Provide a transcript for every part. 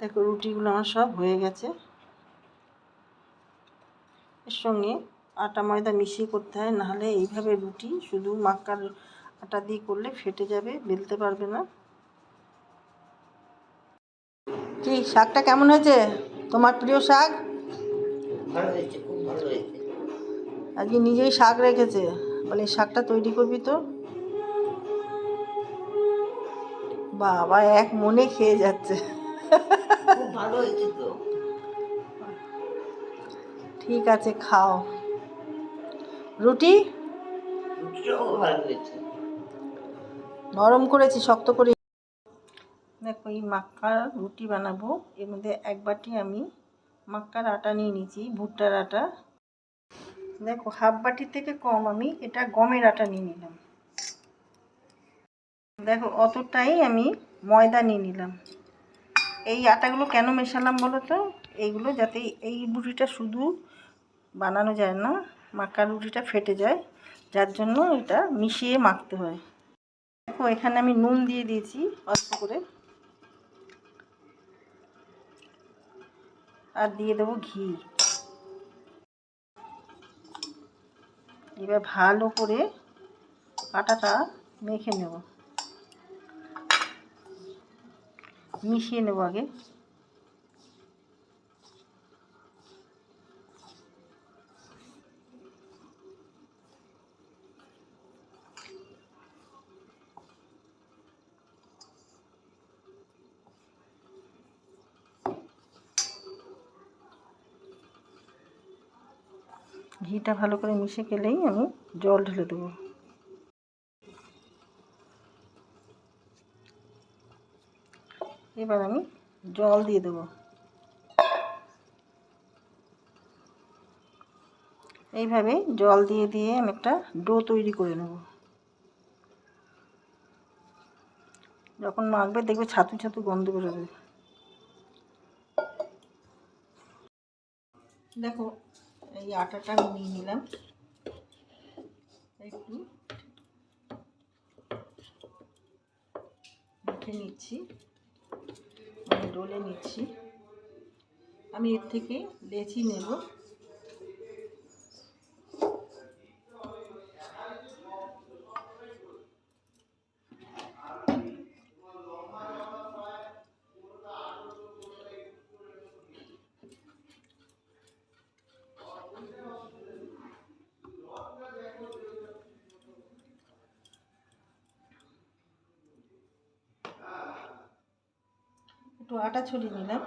দেখো রুটিগুলো আমার সব হয়ে গেছে। এর সঙ্গে আটা ময়দা মিশিয়ে করতে হয় নাহলে এইভাবে রুটি শুধু মাক্কার আটা দিয়ে করলে ফেটে যাবে বেলতে পারবে না। কি শাকটা কেমন হয়েছে? তোমার প্রিয় শাক? আজকে নিজেই শাক রেখেছে। বলে শাকটা তৈরি করবি তো? বাবা এক মনে খেয়ে যাচ্ছে। খুব ভালো হয়েছে তো। ঠিক আছে খাও। রুটি? রুটিটাও ভালো হয়েছে। নরম করেছি শক্ত করে। দেখো এই মাক্কার রুটি বানাবো। এর মধ্যে এক বাটি আমি মাক্কার আটা নিয়ে নিয়েছি ভুট্টার আটা। দেখো হাফ বাটি থেকে কম আমি এটা গমের আটা নিয়ে নিলাম। দেখো অতটাই আমি ময়দা নিয়ে নিলাম। এই আটাগুলো কেন মেশালাম বলো তো এইগুলো যাতে এই রুটিটা শুধু বানানো যায় না মাক্কার রুটিটা ফেটে যায়, যার জন্য এটা মিশিয়ে মাখতে হয়। দেখো, এখানে আমি নুন দিয়ে দিয়েছি অল্প করে। আর দিয়ে দেবো ঘি। এবার ভালো করে আটাটা মেখে নেব। মিশিয়ে নেব আগে। ঘিটা ভালো করে মিশে গেলেই আমি জল ঢেলে দেবো। এবার আমি জল দিয়ে দেবো। এইভাবে জল দিয়ে দিয়ে আমি একটা ডো তৈরি করে নেব। যখন মাখবে দেখবে ছাতু ছাতু গন্ধ বেরোবে। দেখো, এই আটাটা আমি নিয়ে নিলাম। একটু মেখে নিচ্ছি। ডলে নিচ্ছি। আমি এর থেকে লেচি নেব একটু আটা ছড়িয়ে নিলাম।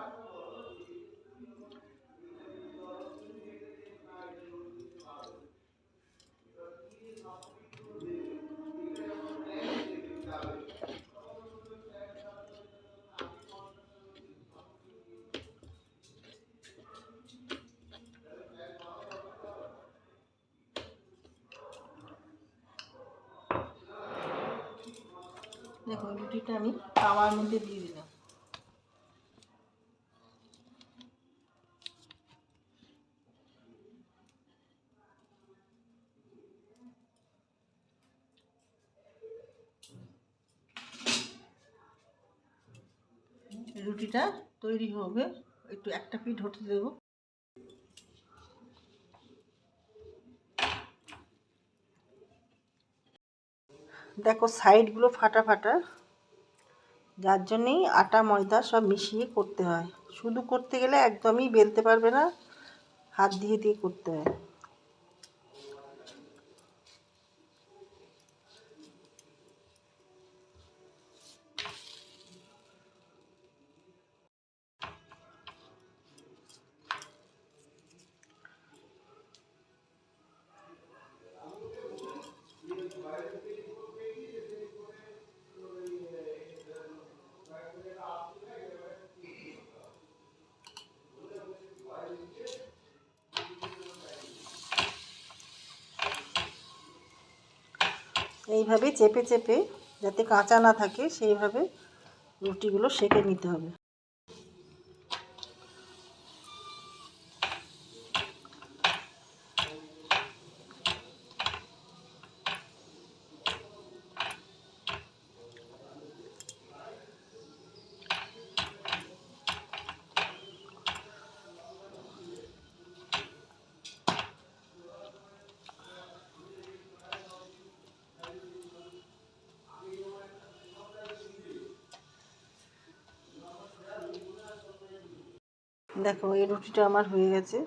দেখো রুটিটা আমি তাওয়ার মধ্যে দিয়ে দিলাম। রুটিটা তৈরি হবে। একটু একটা পিঠ হতে দেবো। দেখো, সাইডগুলো ফাটা ফাটা যার জন্যেই আটা, ময়দা সব মিশিয়ে করতে হয়। শুধু করতে গেলে একদমই বেলতে পারবে না। হাত দিয়ে দিয়ে করতে হয়। এইভাবে চেপে চেপে যাতে কাঁচা না থাকে সেইভাবে রুটিগুলো সেঁকে নিতে হবে। দেখো এই রুটিটা আমার হয়ে গেছে।